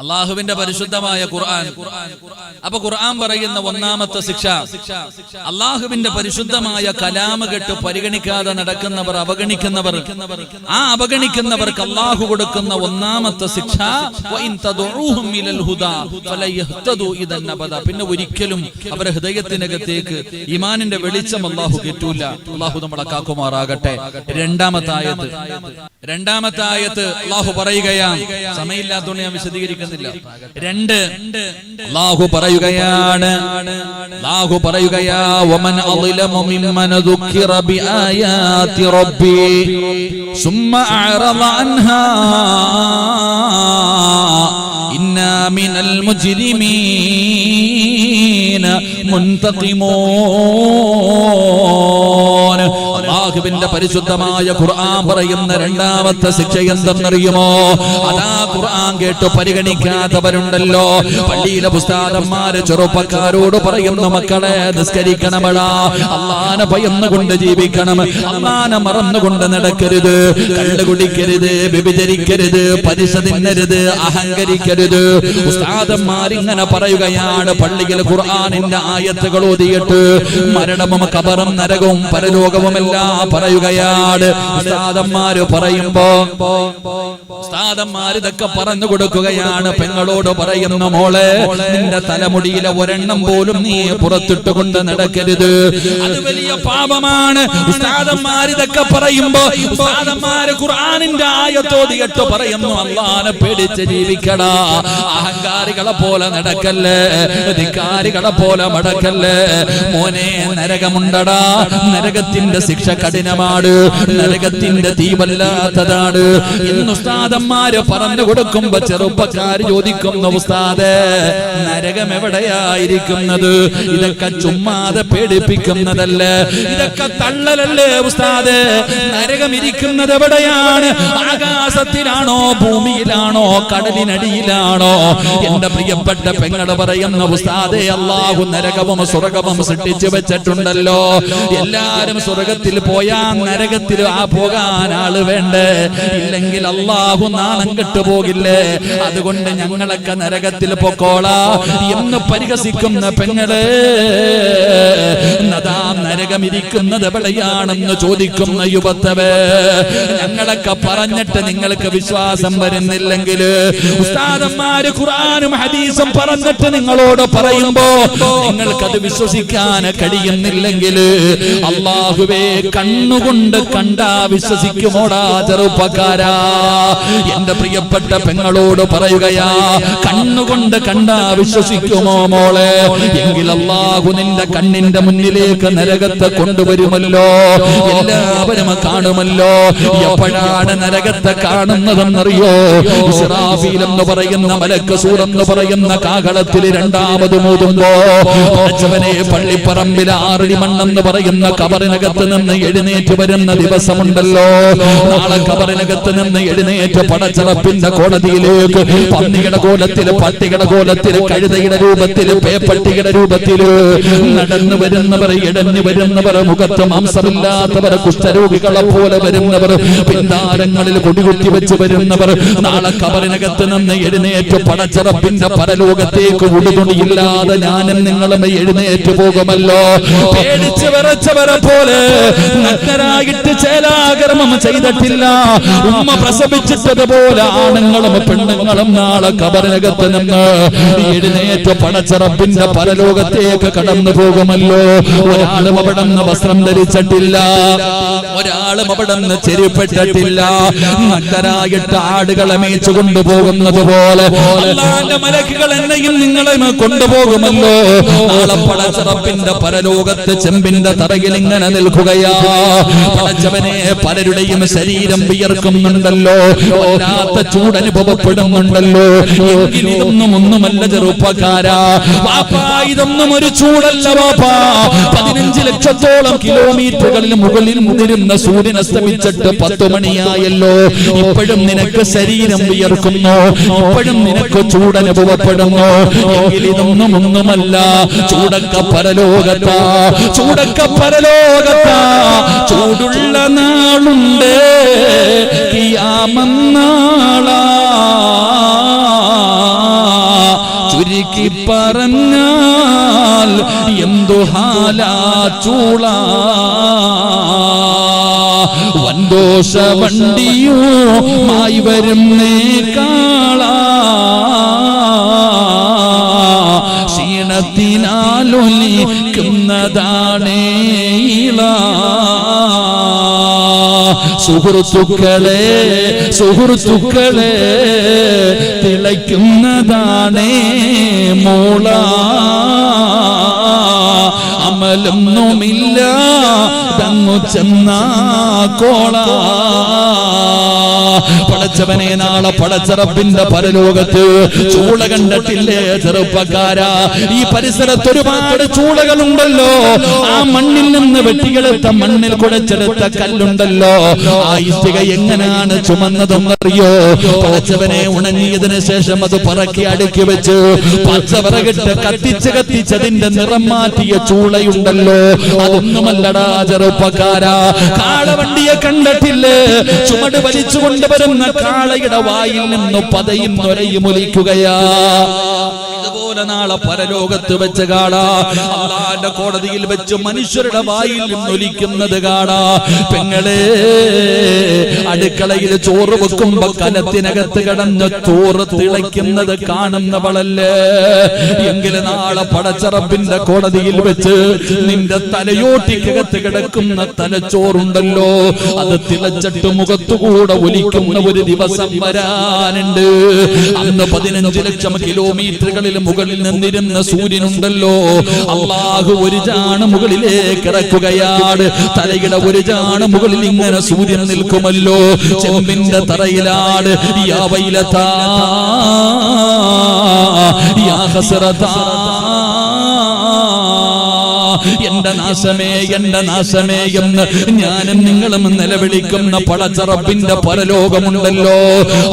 അള്ളാഹുവിന്റെ പരിശുദ്ധമായ ഖുർആൻ. അപ്പൊ ഖുർആൻ പറയുന്ന ഒന്നാമത്തെ ശിക്ഷ അള്ളാഹുവിന്റെ പരിശുദ്ധമായ കലാമ കെട്ട് പരിഗണിക്കാതെ നടക്കുന്നവർ അവഗണിക്കുന്നവർ. ആ അവഗണിക്കുന്നവർക്ക് അള്ളാഹു കൊടുക്കുന്ന ഒന്നാമത്തെ ശിക്ഷ പിന്നെ ഒരിക്കലും അവരെ ഹൃദയത്തിനകത്തേക്ക് ഇമാനിന്റെ വെളിച്ചം അള്ളാഹു കെറ്റൂല അള്ളാഹു നമ്മളെ കാക്കുമാറാകട്ടെ. രണ്ടാമത്തായത് രണ്ടാമത്തായത് അള്ളാഹു പറയുകയാണ് സമയമില്ലാത്തതുകൊണ്ട് ഞാൻ വിശദീകരിക്കുന്നില്ല രണ്ട്. അള്ളാഹു പറയുകയാണ്. അള്ളാഹു പറയുകയാ വമൻ അളിലമു മിമ്മൻ ദുഃഖിറ ബിആയാതി റബ്ബി. സുമ്മ അഅറള അൻഹാ. ഇന്നാ മിനൽ മുജ്രിമീന മുൻതഖിമൂൻ അള്ളാഹുവിന്റെ പരിശുദ്ധമായ ഖുർആൻ പറയുന്ന രണ്ടാമത്തെ ശിക്ഷ എന്തെന്നറിയുമോ? അതാ ഖുർആൻ കേട്ട് പരിഗണിക്കാത്തവരുണ്ടല്ലോ. പള്ളിയിലെ പുസ്താദന്മാര് ചെറുപ്പക്കാരോട് പറയുന്ന മക്കളെ നിസ്കരിക്കണമടാ. അള്ളാനെ ഭയന്നുകൊണ്ട് ജീവിക്കണം. അള്ളാനെ മറന്നുകൊണ്ട് നടക്കരുത്. കള്ളു കുടിക്കരുത് വ്യഭിചരിക്കരുത് പരിശ തിന്നരുത് അഹങ്കരിക്കരുത്. ഉസ്താദന്മാരിങ്ങനെ പറയുകയാണ് പള്ളിയിൽ ഖുർആാനിന്റെ ആയത്തുകൾ ഓതിയിട്ട്. മരണവും കബറും നരകവും പരലോകവും എല്ലാം പറയുകയാണ്. ഉസ്താദന്മാര് പറയുമ്പോ ഉസ്താദന്മാര് ഇതൊക്കെ പറഞ്ഞു കൊടുക്കുകയാണ്. പെങ്ങളോട് പറയുന്ന മോളെ നിന്റെ തലമുടിയിലെ ഒരെണ്ണം പോലും നീ പുറത്തിട്ട് കൊണ്ട് നടക്കരുത്. അത് വലിയ പാപമാണ്. ഉസ്താദന്മാർ ഇതൊക്കെ പറയുമ്പോ ഉസ്താദന്മാര് ഖുർആനിന്റെ ആയത്തോതിയിട്ട് പറയുന്നു അള്ളാനെ പേടിച്ച് ജീവിക്കടാ. അഹങ്കാരികളെ പോലെ നടക്കല്ലേ? ധിക്കാരികളെ പോലെ മടക്കല്ലേ? മോനെ നരകമുണ്ടടാ. നരകത്തിന്റെ ശിക്ഷ കഠിനമാണ് നരകത്തിന്റെ തീവല്ലാത്തതാണ്. ഇന്ന് ഉസ്താദന്മാര് പറഞ്ഞു കൊടുക്കുമ്പോ ചെറുപ്പക്കാർ ചോദിക്കുന്നു ഉസ്താദ് നരകം എവിടെയായിരിക്കുന്നത് ഇതൊക്കെ ചുമ്മാതെ പേടിപ്പിക്കുന്നതല്ലേ? ഇതൊക്കെ തള്ളലല്ലേ ഉസ്താദ്? നരകം ഇരിക്കുന്നത് എവിടെയാണ്? ആകാശത്തിലാണോ ഭൂമിയിലാണോ കടലിനടിയിലാണോ? എന്റെ പ്രിയപ്പെട്ട പെങ്ങൾ പറയുന്ന ഉസ്താദെ അള്ളാഹു നരകവും സ്വർഗവും സൃഷ്ടിച്ചു വെച്ചിട്ടുണ്ടല്ലോ. എല്ലാരും സ്വർഗത്തിൽ പോയാ നരകത്തിൽ ആ പോകാൻ ആൾ വേണ്ടേ? ഇല്ലെങ്കിൽ അള്ളാഹു നാണം കെട്ടുപോകില്ലേ അതുകൊണ്ട് ഞങ്ങളൊക്കെ നരകത്തിൽ പൊക്കോളാ എന്ന് പരിഹസിക്കുന്ന പെങ്ങളെ. നദാ നരകം ഇരിക്കുന്നത് എവിടെയാണെന്ന് ചോദിക്കുന്ന യുവത്തവേ ഞങ്ങളൊക്കെ പറഞ്ഞിട്ട് നിങ്ങൾക്ക് വിശ്വാസം വരുന്നില്ലെങ്കിൽ ഉസ്താദന്മാര് ഖുർആനും ഹദീസും പറഞ്ഞിട്ട് നിങ്ങളോട് പറയുമ്പോ നിങ്ങൾക്കത് വിശ്വസിക്കാൻ കഴിയുന്നില്ലെങ്കിൽ അള്ളാഹുവേ കണ്ണുകൊണ്ട് കണ്ടാ വിശ്വസിക്കുമോടാ ചെറുപ്പക്കാരാ? എന്റെ പ്രിയപ്പെട്ട പെങ്ങളോട് പറയുകയാ കണ്ണുകൊണ്ട് കണ്ടാ വിശ്വസിക്കുമോ മോളെ? എങ്കിൽ അള്ളാഹു നിന്റെ കണ്ണിന്റെ മുന്നിലേക്ക് നരകത്തെ കൊണ്ടുവരുമല്ലോ. എല്ലാവരും കാണുമല്ലോ. എപ്പോഴാണ് നരകത്തെ കാണുന്നതെന്നറിയോ? ഇസ്രാഫീൽ എന്ന് പറയുന്ന മലക്ക് എന്ന് പറയുന്ന കാകളത്തിൽ രണ്ടാമത് മൂതുമ്പോ പള്ളിപ്പറമ്പിൽ ആറടി മണ്ണെന്ന് പറയുന്ന കബറിനകത്ത് നിന്ന് എഴുന്നേറ്റ് വരുന്ന ദിവസമുണ്ടല്ലോ. നാളെ കബറിനകത്ത് നിന്ന് എഴുന്നേറ്റ് പടച്ചിറപ്പിന്റെ കോടതിയിലേക്ക് പന്നിയുടെ കോലത്തിൽ പട്ടിയുടെ കോലത്തിൽ കഴുതയുടെ രൂപത്തിൽ പേപ്പട്ടിയുടെ രൂപത്തിൽ നടന്നു വരുന്നവർ ഇടഞ്ഞു വരുന്നവർ മുഖത്ത് മാംസമില്ലാത്തവർ കുഷ്ഠരോഗികളെ പോലെ വരുന്നവർ പിന്താരങ്ങളിൽ കൊടികുത്തി വെച്ച് വരുന്നവർ നാളെ കബറിനകത്ത് നിന്ന് എഴുന്നേറ്റ് പടച്ചിറപ്പിന്റെ പരലോകത്തേക്ക് ഉടുതുണിയില്ലാതെ ഞാനും നിങ്ങളും എഴുന്നേറ്റ് പോകുമല്ലോ. പേടിച്ച് വരച്ചവരെ പോലെ നഗ്നരായിട്ട് ചേലാകർമ്മം ചെയ്തിട്ടില്ല. ഉമ്മ പ്രസവിച്ചിട്ടതുപോലെ ആണുങ്ങളും പെണ്ണുങ്ങളും നാളെ കബറിനകത്ത് നിന്ന് എഴുന്നേറ്റ് പടച്ചിറപ്പിന്റെ പരലോകത്തേക്ക് കടന്നു പോകുമല്ലോ. ഒരാളും അവിടെ വസ്ത്രം ധരിച്ചിട്ടില്ല. ഒരാളും അവിടെ നിന്ന് ചെരുപ്പെട്ടിട്ടില്ല ആടുകളെ മേച്ചു കൊണ്ടുപോകുന്നത് പോലെ മലക്കുകൾ എന്നെയും നിങ്ങളെ കൊണ്ടുപോകുമല്ലോ. നാളെ പടച്ചിറപ്പിന്റെ പരലോകത്ത് ചെമ്പിന്റെ തറയിൽ ഇങ്ങനെ നിൽക്കുകയാ പടച്ചവനെ പലരുടെയും ശരീരം വിയർക്കുന്നുണ്ടല്ലോ. വല്ലാത്ത ചൂട് അനുഭവപ്പെടുന്നുണ്ടല്ലോ ഇതൊന്നും ഒന്നുമല്ല ചെറുപ്പക്കാരാ. വാപ്പാ ഇതൊന്നും ഒരു ചൂടല്ല വാപ്പാ. പതിനഞ്ച് ലക്ഷത്തോളം കിലോമീറ്ററുകളിൽ മുകളിൽ മുതിരുന്ന സൂര്യൻ അസ്തമിച്ചിട്ട് പത്തു മണിയായല്ലോ. ഇപ്പോഴും നിനക്ക് ശരീരം വിയർക്കുന്നു. ഇപ്പോഴും നിനക്ക് ചൂട് അനുഭവപ്പെടുന്നു ഇതൊന്നും ഒന്നുമല്ല. ചൂടക്ക പരലോകത്താ. ചൂടക്ക പരലോകത്താ. ചൂടുള്ള നാളുണ്ട്. കിയാമന്നാളാ. ചുരുക്കി പറഞ്ഞാൽ എന്തു ഹാലാ ചൂള. വന്തോഷ വണ്ടിയോ മായി വരും കാള. ക്ഷീണത്തിനാലൊലിക്കുന്നതാണേ ഇള. സുഹൃത്തുക്കളെ സുഹൃത്തുക്കളെ തിളയ്ക്കുന്നതാണേ മോള. അമലൊന്നുമില്ല തങ്ങു ചെന്ന കോള. പടച്ചവനെ നാളെ പടച്ചറപ്പിന്റെ പരലോകത്ത് ചൂള കണ്ടിട്ടില്ലേ ചെറുപ്പക്കാരാ? ഈ പരിസരത്ത് ഒരുപാട് ചൂളകളുണ്ടല്ലോ. ആ മണ്ണിൽ നിന്ന് വെട്ടികളെത്ത മണ്ണിൽ കുടച്ചെടുത്ത കല്ലുണ്ടല്ലോ. ആ ഇഷ്ടിക എങ്ങനെയാണ് ചുമന്നതെന്നറിയോ? പടച്ചവനെ ഉണങ്ങിയതിന് ശേഷം അത് പറക്കി അടുക്കി വെച്ച് പച്ചവറകിട്ട് കത്തിച്ച് കത്തിച്ചതിന്റെ നിറം മാറ്റിയ ചൂളയുണ്ടല്ലോ അതൊന്നുമല്ലടാ കാളവണ്ടിയെ കണ്ടിട്ടില്ലേ? ചുമട് വലിച്ചു കൊണ്ടുവരുന്ന കാളയുടെ വായിൽ നിന്ന് പതയും നൊരയും ഒലിക്കുകയാ. ഇതുപോലെ നാളെ പരലോകത്ത് വെച്ച് കാണാ അള്ളാന്റെ കോടതിയിൽ വെച്ച് മനുഷ്യരുടെ വായിൽ നിന്ന് ഒലിക്കുന്നത് കാണാ പെങ്ങളെ അടുക്കളയിൽ ചോറ് വെക്കുമ്പോ കലത്തിനകത്ത് കിടന്ന് ചോറ് തിളയ്ക്കുന്നത് കാണുന്നവളല്ലേ? എങ്കിലും നാളെ പടച്ചറപ്പിന്റെ കോടതിയിൽ വെച്ച് നിന്റെ തലയോട്ടിക്കകത്ത് കിടക്കുന്ന തലച്ചോറുണ്ടല്ലോ. അത് തിളച്ചിട്ട് മുഖത്തുകൂടെ ഒലിക്കുന്ന ഒരു ദിവസം വരാനുണ്ട്. അന്ന് പതിനഞ്ച് ലക്ഷം കിലോമീറ്ററുകളിൽ മുകളിൽ നിന്നിരുന്ന സൂര്യനുണ്ടല്ലോ. അള്ളാഹു ഒരു ചാണ് മുകളിലേക്ക് ഇറക്കുകയാണ്. തലയുടെ ഒരു ചാണ് മുകളിൽ ഇങ്ങനെ സൂര്യൻ നിൽക്കുമല്ലോ. ചെമ്പിന്റെ തറയിലാണ് യാ വൈലതാ യാ ഹസ്രതാ Yeah, എന്റെ നാശമേ എന്റെ നാശമേ എന്ന് ഞാനും നിങ്ങളും നിലവിളിക്കുന്ന പടച്ചറപ്പിന്റെ പരലോകമുണ്ടല്ലോ.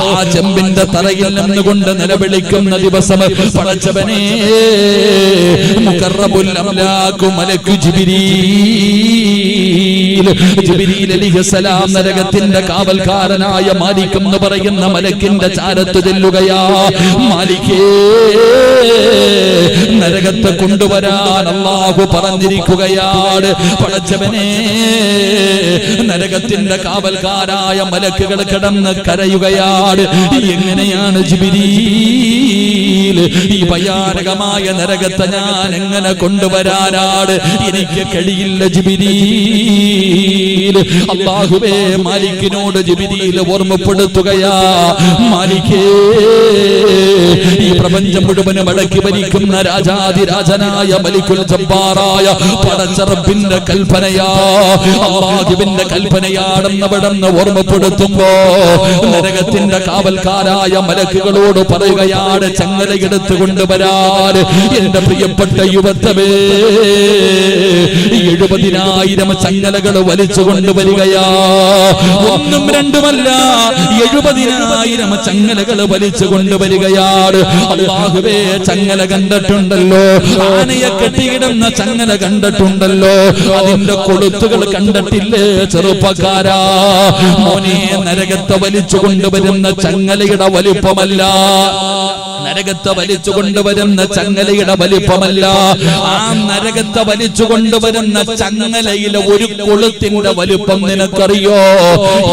ആ ചെമ്പിന്റെ തറയിൽ നിന്നുകൊണ്ട് നിലവിളിക്കുന്ന ദിവസം പടച്ചവനെ നരകത്തിന്റെ കാവൽക്കാരനായ മാലിക് എന്ന് പറയുന്ന മലക്കിന്റെ ചാരത്ത് ചെല്ലുകയാ. മാലിക്കേ നരകത്തെ കൊണ്ടുവരാൻ അള്ളാഹു പറഞ്ഞിരിക്കുകയാണ് പടച്ചവനെ നരകത്തിന്റെ കാവൽക്കാരായ മലക്കുകൾ കിടന്ന് കരയുകയാണ് എങ്ങനെയാണ് ജിബിരീൽ ഈ ഭയാനകമായ നരകത്തെ ഞാൻ എങ്ങനെ കൊണ്ടുവരാനാണ്? എനിക്ക് കഴിയില്ല അള്ളാഹുവേ മാലിക്കിനോട് ജിബിരിയിൽ ഓർമ്മപ്പെടുത്തുകയാ. മാലിക്കേ ഈ പ്രപഞ്ചം മുഴുവനും അടക്കി ഭരിക്കുന്ന രാജാതിരാജനായ മലിക്കുൽ ജബ്ബാറായ പടച്ചറബിന്റെ കൽപ്പനയാ. അള്ളാഹുവിന്റെ കൽപ്പനയാണെന്ന് വിടന്ന് ഓർമ്മപ്പെടുത്തുമ്പോ നരകത്തിന്റെ കാവൽക്കാരായ മലക്കുകളോട് പറയുകയാണ് ചങ്ങലയെടുത്ത് കൊണ്ടുവരാൻ എന്റെ പ്രിയപ്പെട്ട യുവത്വമേ എഴുപതിനായിരം ചങ്ങലകൾ വലിച്ചു കൊണ്ടുവരികയാ ഒന്നും രണ്ടുമല്ല എഴുപതിനായിരം ചങ്ങലകൾ വലിച്ചു കൊണ്ടുവരികയാണ് അള്ളാഹുവേ ചങ്ങല കണ്ടിട്ടുണ്ടല്ലോ. ആനയെ കെട്ടിയിടുന്ന ചങ്ങല കണ്ടിട്ടുണ്ടല്ലോ. അതിന്റെ കൊളുത്തുകൾ കണ്ടിട്ടില്ലേ ചെറുപ്പക്കാരാ? മോനെ നരകത്തെ വലിച്ചു കൊണ്ടുവരുന്ന ചങ്ങലയുടെ വലിപ്പമല്ല. നരകത്തെ വലിച്ചു കൊണ്ടുവരുന്ന ചങ്ങലയുടെ വലിപ്പമല്ല. ആ നരകത്തെ വലിച്ചു കൊണ്ടുവരുന്ന ചങ്ങലയിലെ ഒരു കൊളുത്തിന്റെ വലിപ്പം നിനക്കറിയോ?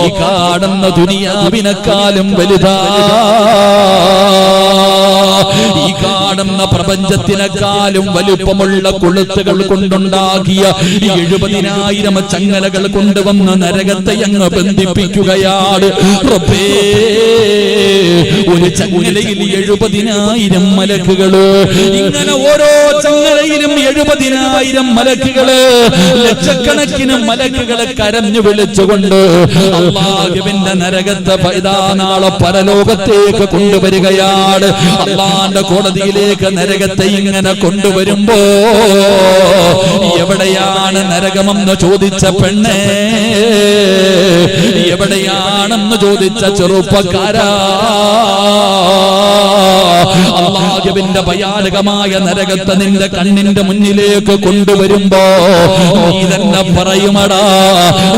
ഈ കാണുന്ന ദുനിയാവിനെക്കാളും വലുതാ. ഈ കാണുന്ന പ്രപഞ്ചത്തിനെക്കാളും വലുപ്പമുള്ള കൊളുത്തുകൾ കൊണ്ടുണ്ടാക്കിയ എഴുപതിനായിരം ചങ്ങലകൾ കൊണ്ടുവന്ന് നരകത്തെ അങ്ങ് ബന്ധിപ്പിക്കുകയാണ്. ഒരു ചങ്ങലയിൽ എഴുപതിനായിരം മലക്കുകൾ. ഇങ്ങനെ ഓരോ ചങ്ങലയിലും എഴുപതിനായിരം മലക്കുകൾ. ലക്ഷക്കണക്കിന് മലക്കുകളെ കരഞ്ഞു വിളിച്ചുകൊണ്ട് അള്ളാഹുവിന്റെ നരകത്തെ നാളെ പരലോകത്തേക്ക് കൊണ്ടുവരികയാണ്. അള്ളാന്റെ കോടതിയിലേക്ക് നരകത്തെ ഇങ്ങനെ കൊണ്ടുവരുമ്പോ എവിടെയാണ് നരകമെന്ന് ചോദിച്ച പെണ്ണേ? എവിടെയാണെന്ന് ചോദിച്ച ചെറുപ്പക്കാരാ? അള്ളാഹുവിന്റെ ഭയാനകമായ നരകത്തെ നിന്റെ കണ്ണിന്റെ മുന്നിലേക്ക് കൊണ്ടുവരുമ്പോ നീ തന്നെ പറയുമടാ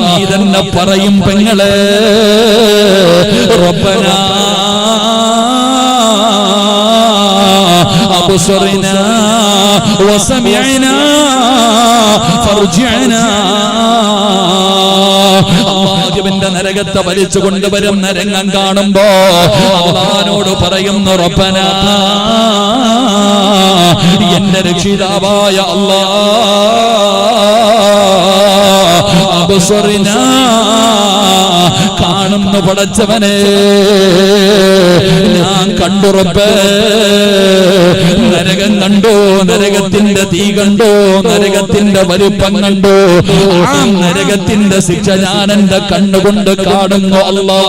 നീ തന്നെ പറയും പെങ്ങളെ റബ്ബനാ أبصرنا وسمعنا فارجعنا അള്ളാഹുവിന്റെ നരകത്തെ വലിച്ചു കൊണ്ടുവരും നരങ്ങം കാണുമ്പോ അള്ളഹാനോട് പറയുന്നു റബ്ബന എന്റെ രക്ഷിതാവായ അള്ളാ അബസ്വറിന കാണുന്നു പടച്ചവനെ. ഞാൻ കണ്ടുറപ്പ്. നരകം കണ്ടോ? നരകത്തിന്റെ തീ കണ്ടോ? നരകത്തിന്റെ വലിപ്പം കണ്ടോ? ആ നരകത്തിന്റെ ശിക്ഷ ഞാൻ എന്റെ കണ്ണുകൊണ്ട് കാണുന്നു. അല്ലാ.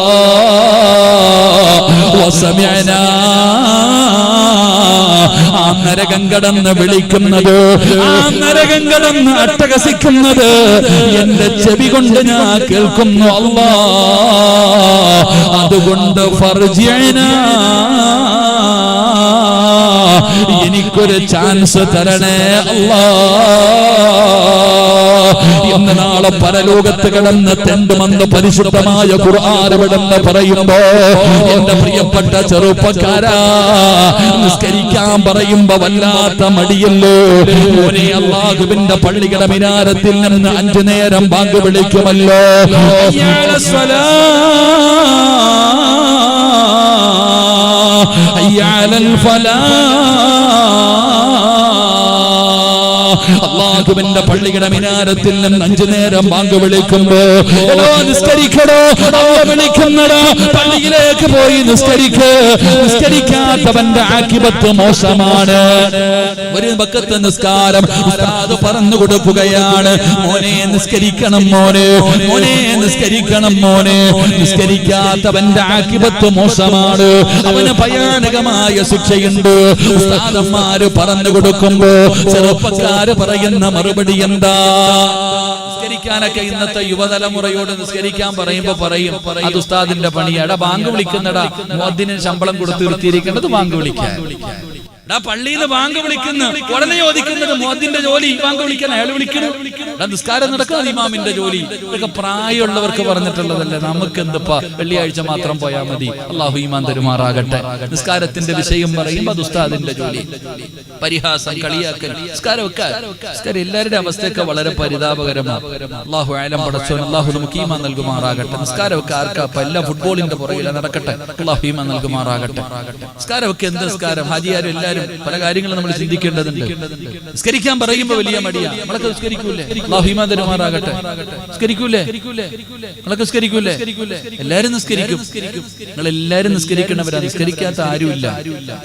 വസമ്യന ആ നരകം കടന്ന് വിളിക്കുന്നത് ആ നരകം കടന്ന് അട്ടഹസിക്കുന്നത് എന്റെ ചെവി കൊണ്ട് ഞാൻ കേൾക്കുന്നു അള്ളാ അതുകൊണ്ട് ഫർജിയന. എനിക്കൊരു ചാൻസ് തരണേ. അല്ലാ. ഇന്ന് നാളെ പരലോകത്ത് കിടന്ന് തെണ്ടുമെന്ന് പരിശുദ്ധമായ കുറാരവിടെന്ന് പറയുമ്പോ എന്റെ പ്രിയപ്പെട്ട ചെറുപ്പക്കാരാ നിസ്കരിക്കാൻ പറയുമ്പോ വല്ലാത്ത മടിയല്ലോ? ഒരേ അള്ളാഹുവിന്റെ പള്ളിയുടെ മിനാരത്തിൽ നിന്ന് അഞ്ചു നേരം ബാങ്ക് വിളിക്കുമല്ലോ. حي على الفلاح. അള്ളാഹുവിന്റെ പള്ളിയുടെ മിനാരത്തിൽ നിന്ന് അഞ്ചു നേരം ബാങ്ക് വിളിക്കുമ്പോ നിസ്കരിക്കടോ വിളിക്കുന്നടോ പള്ളിയിലേക്ക് പോയി നിസ്കരിക്ക്. നിസ്കരിക്കാത്തവന്റെ ആക്കിപത്ത് മോശമാണ്. ഒരു പക്കത്ത് നിസ്കാരം ഉസ്താദ് പറഞ്ഞു കൊടുക്കുകയാണ്. മോനെ നിസ്കരിക്കണം മോനെ മോനെ നിസ്കരിക്കണം മോനെ. നിസ്കരിക്കാത്തവന്റെ ആക്കിപത്ത് മോശമാണ്. അവന് ഭയാനകമായ ശിക്ഷയുണ്ട്. പറഞ്ഞു കൊടുക്കുമ്പോ ചെറുപ്പക്കാര് പറയുന്ന മറുപടി എന്താ? നിസ്കരിക്കാനൊക്കെ ഇന്നത്തെ യുവതലമുറയോട് നിസ്കരിക്കാൻ പറയുമ്പോ പറയും അത് ഉസ്താദിന്റെ പണിയാടാ ബാങ്ക് വിളിക്കുന്നടാ. മോദിന് ശമ്പളം കൊടുത്ത് നിർത്തിയിരിക്കേണ്ടത് ബാങ്ക് വിളിക്കാൻ. എടാ പള്ളിയിൽ ബാങ്ക് വിളിക്കുന്നു. ഉടനെ ചോദിക്കുന്നത് മോദിന്റെ ജോലി ബാങ്ക് വിളിക്കാൻ അയാൾ വിളിക്കുന്നു. എടാ നിസ്കാരം നടക്കുന്നത് ഇമാമിന്റെ ജോലി. ഇതൊക്കെ പ്രായമുള്ളവർക്ക് പറഞ്ഞിട്ടുള്ളതല്ലേ? നമുക്ക് എന്തിപ്പാ വെള്ളിയാഴ്ച മാത്രം പോയാൽ മതി. അള്ളാഹു ഇമാൻ തരുമാറാകട്ടെ. നിസ്കാരത്തിന്റെ വിഷയം പറയുമ്പോൾ അത് ഉസ്താദിന്റെ ജോലി. പരിഹാസം കളിയാക്കൽ നിസ്കാരം എല്ലാവരുടെ അവസ്ഥയൊക്കെ വളരെ പരിതാപകരമാണ് അള്ളാഹു ആലം പടച്ചോൻ അള്ളാഹു നമുക്ക് ഈമാൻ നൽകുമാറാകട്ടെ. നിസ്കാരമൊക്കെ ആർക്കാ? എല്ലാ ഫുട്ബോളിന്റെ പുറകിലെ നടക്കട്ടെ. അള്ളാഹു ഈമാൻ നൽകുമാറാകട്ടെ. നിസ്കാരമൊക്കെ എന്ത് നിസ്കാരം? ഹാജിയാരും എല്ലാവരും പല കാര്യങ്ങളും നമ്മൾ ചിന്തിക്കേണ്ടതുണ്ട്. നിസ്കരിക്കാൻ പറയുമ്പോ വലിയ മടിയാണ് നമ്മളൊക്കെ നിസ്കരിക്കൂലേ? അള്ളാഹു ഈമാൻ തരുമാറാകട്ടെ നിസ്കരിക്കൂലേ? നമ്മളൊക്കെ നിസ്കരിക്കൂലേ? എല്ലാരും നിസ്കരിക്കും. നിങ്ങൾ എല്ലാരും നിസ്കരിക്കണവരാ നിസ്കരിക്കാത്ത ആരുമില്ല.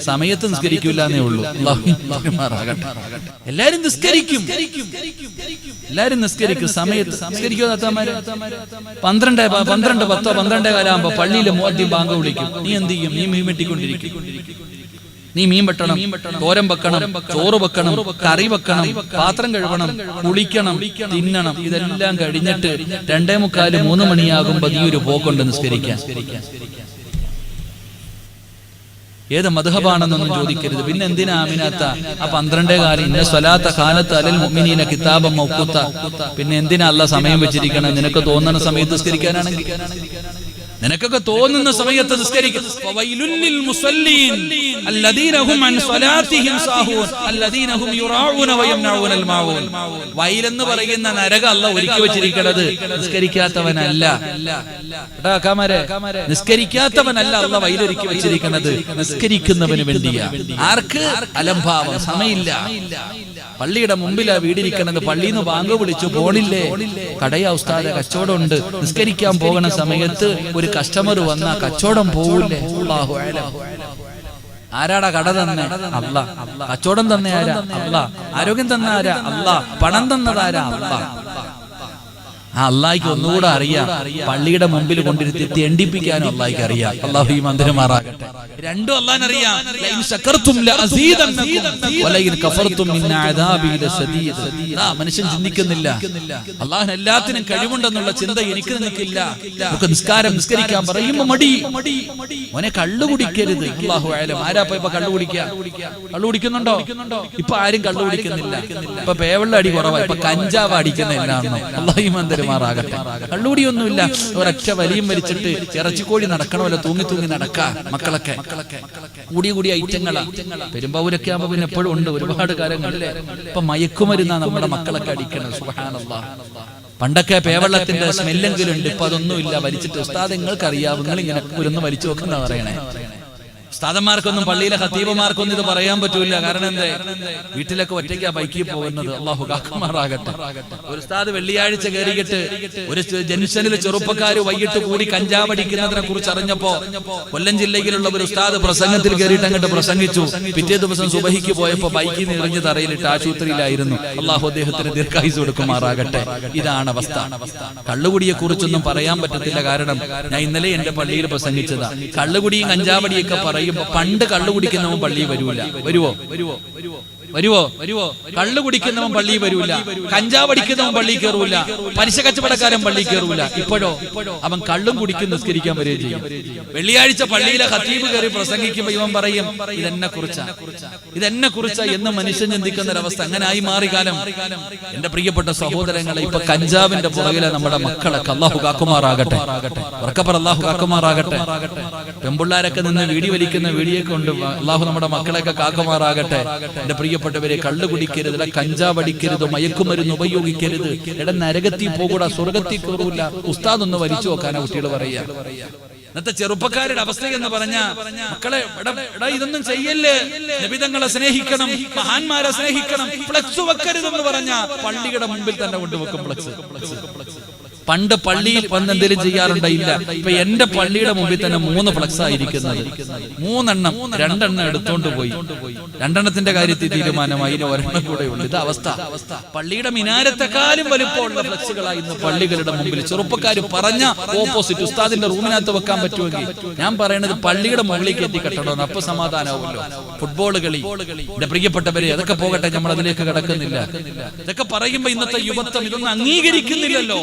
സമയത്ത് നിസ്കരിക്കൂല എന്നേ ഉള്ളൂ. എല്ലാരും നിസ്കരിക്കും. എല്ലാരും നിസ്കരിക്കും. സമയത്ത് നിസ്കരിക്കോ താത്താമാര് പന്ത്രണ്ട് പന്ത്രണ്ട് പത്തോ പന്ത്രണ്ടേ കാലാകുമ്പോ പള്ളിയിലെ മോദ്യം ബാങ്ക് വിളിക്കും. നീ എന്ത് ചെയ്യും? നീ മീൻ വെട്ടിക്കൊണ്ടിരിക്കും. നീ മീൻ വെട്ടണം തോരം വെക്കണം ചോറ് വെക്കണം കറി വെക്കണം പാത്രം കഴുകണം കുളിക്കണം തിന്നണം ഇതെല്ലാം കഴിഞ്ഞിട്ട് രണ്ടേ മുക്കാൽ മൂന്ന് മണിയാകുമ്പോ നീ ഒരു പോക്കുണ്ട് നിസ്കരിക്കാൻ. ഏത് മധുഹബാണെന്നൊന്നും ചോദിക്കരുത്. പിന്നെ എന്തിനാ അമിനാത്ത ആ പന്ത്രണ്ടേ കാലം ഇന്ന സ്വലാത്ത കാലത്ത് അലൽ മുഅ്മിനീന കിതാബം മൗഖൂത്ത. പിന്നെ എന്തിനാ അല്ല സമയം വെച്ചിരിക്കണം നിനക്ക് തോന്നുന്ന സമയത്ത് നിസ്കരിക്കാനാണെങ്കിൽ. നിനക്കൊക്കെ തോന്നുന്ന സമയത്ത് നിസ്കരിക്കും. വയലെന്ന് പറയുന്ന നരക അല്ല ഒരുക്കി വെച്ചിരിക്കുന്നത് നിസ്കരിക്കാത്തവനല്ല. നിസ്കരിക്കാത്തവനല്ല അല്ല വയലൊരുക്കി വെച്ചിരിക്കുന്നത് നിസ്കരിക്കുന്നവന് വേണ്ടിയാ. ആർക്ക്? അലംഭാവം. സമയമില്ല. പള്ളിയുടെ മുമ്പിലാ വീടിരിക്കണത്. പള്ളിയിൽ നിന്ന് ബാങ്ക് വിളിച്ചു. പോണില്ലേ? കടയാ ഉസ്താദ കച്ചവടം ഉണ്ട്. നിസ്കരിക്കാൻ പോകുന്ന സമയത്ത് ഒരു കസ്റ്റമർ വന്ന കച്ചവടം പോവില്ലേ. ആരാടാ കട തന്നെ? അല്ല. കച്ചവടം ആരാ? അല്ല. ആരോഗ്യം തന്ന ആരാ? അല്ല. പണം തന്നതാരാ അല്ല. ആ അള്ളാഹിക്ക് ഒന്നുകൂടെ അറിയാം. പള്ളിയുടെ മുമ്പിൽ കൊണ്ടിരുത്തി തെണ്ടിപ്പിക്കാനും അള്ളാഹിക്ക് അറിയാം. അള്ളാഹു ഈ മന്ദിരമാറാകട്ടെ രണ്ടും അള്ളാഹിന് അറിയാം മനുഷ്യൻ ചിന്തിക്കുന്നില്ല. അള്ളാഹിന് എല്ലാത്തിനും കഴിവുണ്ടെന്നുള്ള ചിന്ത എനിക്ക് നിനക്കില്ല. നമുക്ക് നിസ്കാരം നിസ്കരിക്കാൻ പറയുമ്പോ മടി. മോനെ കള്ളു കുടിക്കരുത്. അള്ളാഹു ആയാലും ആരാ ഇപ്പൊ കള്ളു കുടിക്കുക കള്ളു കുടിക്കുന്നുണ്ടോ? ഇപ്പൊ ആരും കള്ളു കുടിക്കുന്നില്ല. ഇപ്പൊ പേവെള്ള അടി കുറവാ. ഇപ്പൊ കഞ്ചാവ് അടിക്കുന്ന എല്ലാണോ? അള്ളാഹു മന്ദിരമാറാകട്ടെ കള്ളുകൂടിയൊന്നുമില്ല ഒരൊറ്റ വലിയും വലിച്ചിട്ട് ഇറച്ചിക്കോഴി നടക്കണമല്ലോ തൂങ്ങി തൂങ്ങി നടക്ക. മക്കളൊക്കെ. കൂടിയ കൂടിയ ഐറ്റങ്ങളാ. പെരുമ്പാവൂരൊക്കെ ആകുമ്പോ പിന്നെ എപ്പോഴും ഉണ്ട് ഒരുപാട് കാര്യങ്ങളല്ലേ ഇപ്പൊ മയക്കുമരുന്നാ നമ്മുടെ മക്കളൊക്കെ അടിക്കണം സുഹാനല്ല പണ്ടൊക്കെ പേവെള്ളത്തിന്റെ സ്മെല്ലെങ്കിലും ഉണ്ട്. ഇപ്പൊ അതൊന്നുമില്ല വലിച്ചിട്ട്. ഉസ്താദ് നിങ്ങൾക്ക് അറിയാവുന്ന ഇങ്ങനെ കുരുന്ന് വലിച്ചു നോക്കുന്ന പറയണേ. ഉസ്താദന്മാർക്കൊന്നും പള്ളിയിലെ ഹത്തീബുമാർക്കൊന്നും ഇത് പറയാൻ പറ്റൂല. കാരണം എന്തേ? വീട്ടിലൊക്കെ ഒറ്റയ്ക്കാ ബൈക്കിൽ പോകുന്നത്. അള്ളാഹു കാക്കുമാറാകട്ടെ ഒരു ഉസ്താദ് വെള്ളിയാഴ്ച കയറിയിട്ട് ഒരു ജംഗ്ഷനിൽ ചെറുപ്പക്കാർ വൈകിട്ട് കൂടി കഞ്ചാവടിക്കുന്നതിനെ കുറിച്ച് അറിഞ്ഞപ്പോ കൊല്ലം ജില്ലയിലുള്ള ഒരു ഉസ്താദ് പ്രസംഗത്തിൽ കയറിയിട്ട് അങ്ങോട്ട് പ്രസംഗിച്ചു. പിറ്റേ ദിവസം സുബഹിക്ക് പോയപ്പോ ബൈക്കിൽ നിറഞ്ഞ് തറയിലിട്ട് ആശുപത്രിയിലായിരുന്നു അള്ളാഹു അദ്ദേഹത്തിന് ദീർഘായുസ് കൊടുക്കുമാറാകട്ടെ ഇതാണ് അവസ്ഥ. കള്ളുകുടിയെ കുറിച്ചൊന്നും പറയാൻ പറ്റത്തില്ല കാരണം ഞാൻ ഇന്നലെ എന്റെ പള്ളിയിൽ പ്രസംഗിച്ചതാ. കള്ളുകുടിയും കഞ്ചാവടിയൊക്കെ പറയുമ്പോ പണ്ട് കള്ളു കുടിക്കുന്നവൻ പള്ളിയിൽ വരൂല വരുവോ വരുവോ വരുവോ? വരുവോ? വരുവോ? കള്ളു കുടിക്കുന്നവൻ പള്ളി വരൂല. കഞ്ചാവ് അടിക്കുന്നവൻ പള്ളി കയറൂല പലിശ കച്ചവടക്കാരൻ പള്ളി കയറൂല ഇപ്പോഴോ? അവൻ കള്ളും കുടിക്കും നിസ്കരിക്കാൻ വരികയും ചെയ്യും. വെള്ളിയാഴ്ച പള്ളിയിലെ ഹത്തീബ് കയറി പ്രസംഗിക്കുമ്പോ ഇവൻ പറയും ഇതെന്നെ കുറിച്ചാ. ഇതെന്നെ കുറിച്ചാ എന്ന് മനുഷ്യൻ ചിന്തിക്കുന്ന ഒരവസ്ഥ. അങ്ങനെ ആയി മാറി കാലം. എന്റെ പ്രിയപ്പെട്ട സഹോദരങ്ങളെ ഇപ്പൊ കഞ്ചാവിന്റെ പുറകിലെ നമ്മുടെ മക്കളെ അള്ളാഹു കാക്കുമാറാകട്ടെ. ഉറക്കപ്പുറം അള്ളാഹു കാക്കുമാറാകട്ടെ. പെമ്പിള്ളാരൊക്കെ നിന്ന് വീടി വലിക്കുന്ന വീടിയൊക്കെ ഉണ്ട്. അള്ളാഹു നമ്മുടെ മക്കളെയൊക്കെ കാക്കുമാറാകട്ടെ. എന്റെ പ്രിയപ്പെട്ടവരെ കള്ളു കുടിക്കരുത് ഇല്ല കഞ്ചാവ് അടിക്കരുത് മയക്കുമരുന്ന് ഉപയോഗിക്കരുത്. എടാ നരകത്തിൽ പോകൂടാ സ്വർഗത്തിൽ കയറൂല ഉസ്താദ് ഒന്ന് വലിച്ചു നോക്കാനാ കുട്ടികൾ പറയാ ഇന്നത്തെ ചെറുപ്പക്കാരുടെ അവസ്ഥ എന്ന് പറഞ്ഞ മക്കളെ എടാ എടാ ഇതൊന്നും ചെയ്യല്ലേ? നബിതങ്ങളെ സ്നേഹിക്കണം മഹാന്മാരെ സ്നേഹിക്കണം ഫ്ലക്സ് വെക്കരുതെന്ന് പറഞ്ഞ പള്ളിയുടെ മുമ്പിൽ തന്നെ കൊണ്ടുവെക്കും ഫ്ലക്സ് ഫ്ലക്സ് ഫ്ലക്സ്. പണ്ട് പള്ളിയിൽ വന്ന് എന്തെങ്കിലും ചെയ്യാറുണ്ടായില്ല ഇപ്പൊ എന്റെ പള്ളിയുടെ മുമ്പിൽ തന്നെ മൂന്ന് ഫ്ലക്സ് ആയിരിക്കുന്നത്. മൂന്നെണ്ണം രണ്ടെണ്ണം എടുത്തോണ്ട് പോയി. രണ്ടെണ്ണത്തിന്റെ കാര്യത്തിൽ തീരുമാനമായി ഒരെണ്ണം കൂടെ ഉണ്ട്. ഇത് അവസ്ഥ. പള്ളിയുടെ മിനാരത്തെക്കാളും വലുപ്പമുള്ള ഫ്ലക്സുകളായി ഇന്ന് പള്ളികളുടെ മുമ്പിൽ ചെറുപ്പക്കാർ പറഞ്ഞ ഓപ്പോസിറ്റ് ഉസ്താദിന്റെ റൂമിനകത്ത് വെക്കാൻ പറ്റുമെങ്കിൽ ഞാൻ പറയുന്നത് പള്ളിയുടെ മുകളിൽ കയറ്റി കെട്ടണമെന്ന് അപ്പൊ സമാധാനമാവുമല്ലോ. ഫുട്ബോൾ കളി. എന്റെ പ്രിയപ്പെട്ടവരെ അതൊക്കെ പോകട്ടെ. നമ്മൾ അതിലേക്ക് കിടക്കുന്നില്ല. ഇതൊക്കെ പറയുമ്പോ ഇന്നത്തെ യുവത്വം ഇതൊന്നും അംഗീകരിക്കുന്നില്ലല്ലോ.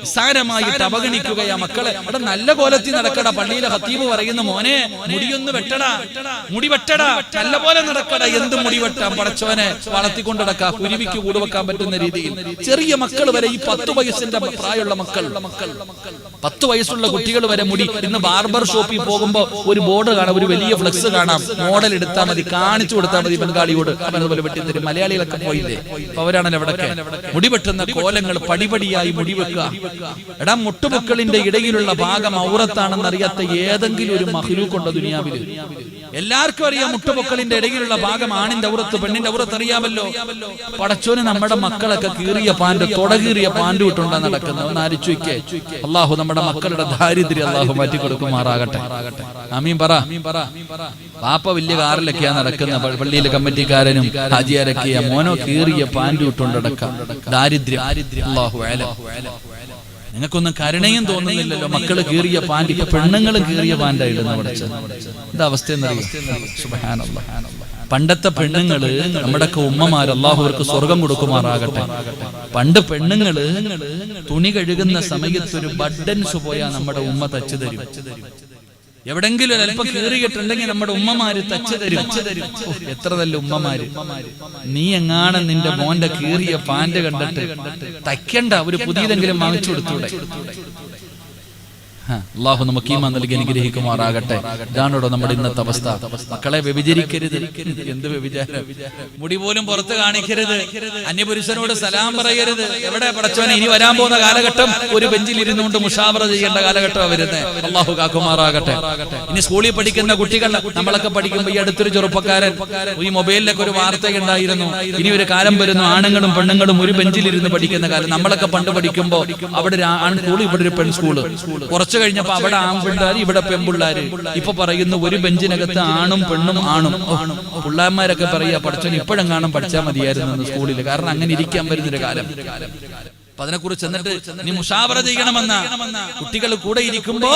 നിസ്സാരമായിട്ട് അവഗണിക്കുകയാ മക്കളെ. അവിടെ നല്ല കോലത്തിൽ നടക്കടാ. പള്ളിയിലെ ഹത്തീബ് പറയുന്ന മോനെ മുടിയൊന്ന് വെട്ടടാ. മുടി വെട്ടടാ. നല്ല പോലെ നടക്കടാ. എന്ത് മുടി വെട്ടാം പടച്ചോനെ വളർത്തിക്കൊണ്ട് നടക്കാം. കുരുവിക്ക് കൂടുവെക്കാൻ പറ്റുന്ന രീതിയിൽ. ചെറിയ മക്കൾ വരെ ഈ പത്ത് വയസ്സിന്റെ പ്രായമുള്ള മക്കൾ. പത്ത് വയസ്സുള്ള കുട്ടികൾ വരെ മുടി. ഇന്ന് ബാർബർ ഷോപ്പിൽ പോകുമ്പോ ഒരു ബോർഡ് കാണാം ഒരു വലിയ ഫ്ലെക്സ് കാണാം. മോഡൽ എടുത്താൽ മതി കാണിച്ചു കൊടുത്താൽ മതി ബംഗാളിയോട്. അവനതുപോലെ വെട്ടിത്തരും. മലയാളികളൊക്കെ പോയില്ലേ? അവരാണല്ലോ അവിടെ മുടി വെട്ടുന്ന കോലങ്ങൾ പടിപടിയായി മുടി വെക്കുക എടാ മുട്ടുപൊക്കളിന്റെ ഇടയിലുള്ള ഭാഗം ഔറത്താണെന്ന് അറിയാത്ത ഏതെങ്കിലും ഒരു മഹ്ലൂക്കുണ്ടോ ദുനിയാവിൽ? എല്ലാവർക്കും അറിയാം മുട്ടുപൊക്കളിന്റെ ഇടയിലുള്ള ഭാഗം ആണിന്റെ ഉറത്ത് പെണ്ണിന്റെ ഉറത്ത് അറിയാമല്ലോ. പടച്ചോന് നമ്മുടെ മക്കളൊക്കെ കീറിയ പാന്റ് തുടകീറിയ പാന്റ് ഇട്ടുണ്ടാ നടക്കുന്നത്. ഒന്ന് ആരിച്ചുവയ്ക്കേ അള്ളാഹു നമ്മുടെ മക്കളുടെ ദാരിദ്ര്യം അള്ളാഹു മാറ്റി കൊടുക്കുമാറാകട്ടെ അമീൻ പറ. പാപ്പ വലിയ കാറിലൊക്കെയാ നടക്കുന്ന പള്ളിയിലെ കമ്മിറ്റിക്കാരനും ഹാജിയാരൊക്കെയാ. മോനോ കീറിയ പാന്റ് ഇട്ടുണ്ടടക്കാം ദാരിദ്ര്യം. അള്ളാഹു ആലം നിങ്ങൾക്കൊന്നും കരുണയും തോന്നുന്നില്ലല്ലോ. മക്കൾ കീറിയ പാന്റ് ഇപ്പൊ പെണ്ണുങ്ങൾ കീറിയ പാന്റായിടുന്ന അവിടെ എന്താ അവസ്ഥ പണ്ടത്തെ പെണ്ണുങ്ങൾ നമ്മുടെയൊക്കെ ഉമ്മമാർ അള്ളാഹുവർക്ക് സ്വർഗം കൊടുക്കുമാറാകട്ടെ. പണ്ട് പെണ്ണുങ്ങൾ തുണി കഴുകുന്ന സമയത്ത് ഒരു ബഡൻസ് പോയാ നമ്മുടെ ഉമ്മ തച്ചു തരും എവിടെങ്കിലും ഒരല്പം കീറിയിട്ടുണ്ടെങ്കിൽ നമ്മുടെ ഉമ്മമാര് തച്ചു തരും. എത്ര നല്ല ഉമ്മമാര്. നീ എങ്ങാണ് നിന്റെ മോന്റെ കീറിയ പാന്റ് കണ്ടിട്ട്? തയ്ക്കണ്ട ഒരു പുതിയതെങ്കിലും വാങ്ങിച്ചു കൊടുത്തൂടെ? അള്ളാഹു നമുക്ക് ഈ നൽകി അനുഗ്രഹിക്കുമാറാകട്ടെ. ഇതാണോടോ നമ്മുടെ ഇന്നത്തെ അവസ്ഥ. മക്കളെ വ്യഭിചരിക്കരുത്. എന്ത് വ്യഭിചാരം? മുടി പോലും പുറത്ത് കാണിക്കരുത്. അന്യപുരുഷനോട് സലാം പറയരുത്. എവിടെ പടച്ചോനെ ഇനി വരാൻ പോകുന്ന കാലഘട്ടം ഒരു ബെഞ്ചിൽ ഇരുന്നുകൊണ്ട് മുഷാവറ ചെയ്യേണ്ട കാലഘട്ടം വരുന്നത്. അള്ളാഹു കാക്കുമാറാകട്ടെ. ഇനി സ്കൂളിൽ പഠിക്കുന്ന കുട്ടികൾ നമ്മളൊക്കെ പഠിക്കുമ്പോൾ ഈ അടുത്തൊരു ചെറുപ്പക്കാരൻ ഈ മൊബൈലിലൊക്കെ ഒരു വാർത്ത ഉണ്ടായിരുന്നു. ഇനി ഒരു കാലം വരുന്നു. ആണുങ്ങളും പെണ്ണുങ്ങളും ഒരു ബെഞ്ചിൽ ഇരുന്ന് പഠിക്കുന്ന കാലം. നമ്മളൊക്കെ പണ്ട് പഠിക്കുമ്പോൾ അവിടെ ഒരു ആൺ സ്കൂൾ ഇവിടെ ഒരു പെൺ സ്കൂൾ കുറച്ച് കഴിഞ്ഞപ്പോ അവിടെ ആൺപിള്ളാര് ഇവിടെ പെൺപിള്ളാര്. ഇപ്പൊ പറയുന്നു ഒരു ബെഞ്ചിനകത്ത് ആണും പെണ്ണും ആണും പിള്ളാന്മാരൊക്കെ പറയാ ഇപ്പോഴും ഇപ്പോഴെങ്ങാനും പഠിച്ചാൽ മതിയായിരുന്നു സ്കൂളിൽ. കാരണം അങ്ങനെ ഇരിക്കാൻ വരുന്നൊരു കാലം. അപ്പൊ അതിനെക്കുറിച്ച് എന്നിട്ട് നീ മുഷാവറ ചെയ്യണമെന്ന? കുട്ടികൾ കൂടെ ഇരിക്കുമ്പോ